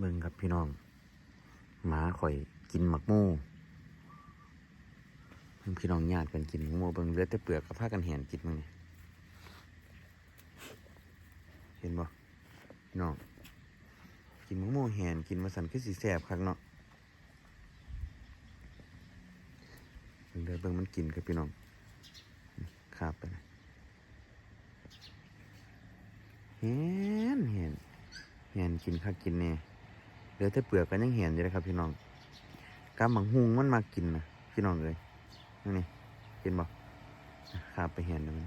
เบิ่งครับพี่น้องหมาข่อยกินหมักมูเพิ่งพี่น้องญาติกันกินหมักมูเบิ่งเลือดแต่เปลือกกับผ้ากันแหนกินมึงนี่เห็นบ่พี่น้องกินหมักมูแหนกินมาสันคือสีแสบคักเนาะเบิ่งเด้อเบิ่งมันกินครับพี่น้องคาบไปนะแหนแหนแหนกินคักกินแน่ เหลือแต่เปลือกกันยังเห็นอยู่เลยครับ พี่น้องกำบังฮุงมันมากินนะพี่น้องเลยนี่นี่เห็นบ่ขาไปเห็นแล้วมัน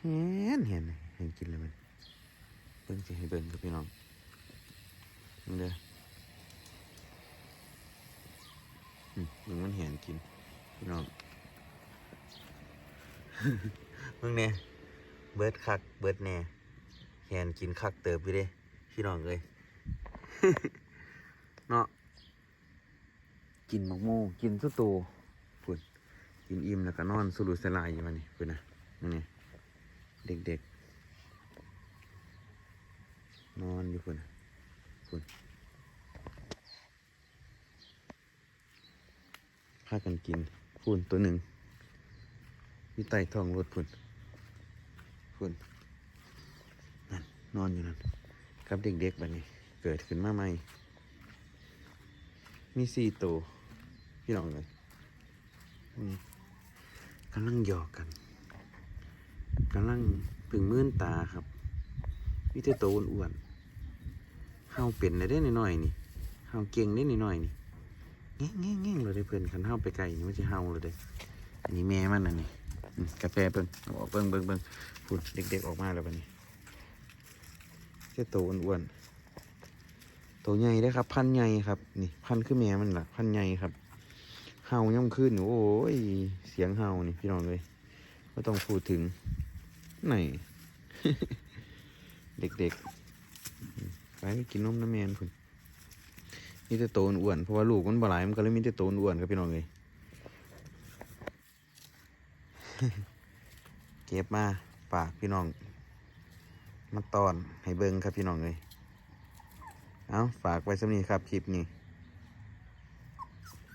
เห็นเห็นเห็นกินแล้วมันเบิ่งจะให้เบิ่งครับพี่น้องนี่เด้อมมึงมันเห็นกินพี่น้องมึงเนี่ยเบิดคักเบิดแน่เห็นกินคักเติบอยู่เด้พี่น้องเลย เนาะกินหมกโมกินสุดโตพุ่นกินอิ่มแล้วก็นอนสุรุสลายอยู่วันนี้พุ่นนะนี่เด็กๆ นอนอยู่พุ่นน่ะพุ่นพากันกินพุ่นตัวหนึ่งอยู่ใต้ท้องรถพุ่นพุ่นนั่นนอนอยู่นั่นกับเด็กๆบัดนี้ เกิดขึ้นมาใหม่ มีสี่ตัวพี่น้องเลยกำลังหยอกกันกำลังพึ่งมื่นตาครับมีแต่ตัวอ้วนๆเฮาเป็นได้ได้หน่อยๆนี่เฮาเก่งได้หน่อยๆนี่แง่งแง่งแง่งเลยได้เพื่อนคันเฮาไปไกลนี่มันจะเฮาเลยเด้อันนี้แม่มันอันนี้กาแฟเบิ่งออกเบิ่งเบิ่งเบิ่งพูดเด็กๆออกมาแล้วบัดนี้แค่ตัวอ้วนๆ ตัวใหญ่ได้ครับ พันใหญ่ครับ นี่ พันธุ์คือแม่มันละพันใหญ่ครับเห่าย่ำขึ้นโอ้ยเสียงเห่านี่พี่น้องเลยไม่ต้องพูดถึงไหนเด็กๆไปกินนมน้ำแมนคุณมีแต่โตอ้วนเพราะว่าลูกมันบ่หลายมันก็เลยมีแต่โตอ้วนครับพี่น้องเลยเก็บมาฝากพี่น้องมาตอนให้เบิ่งครับพี่น้องเลย เอาฝากไว้สำนี้ครับคลิปนี้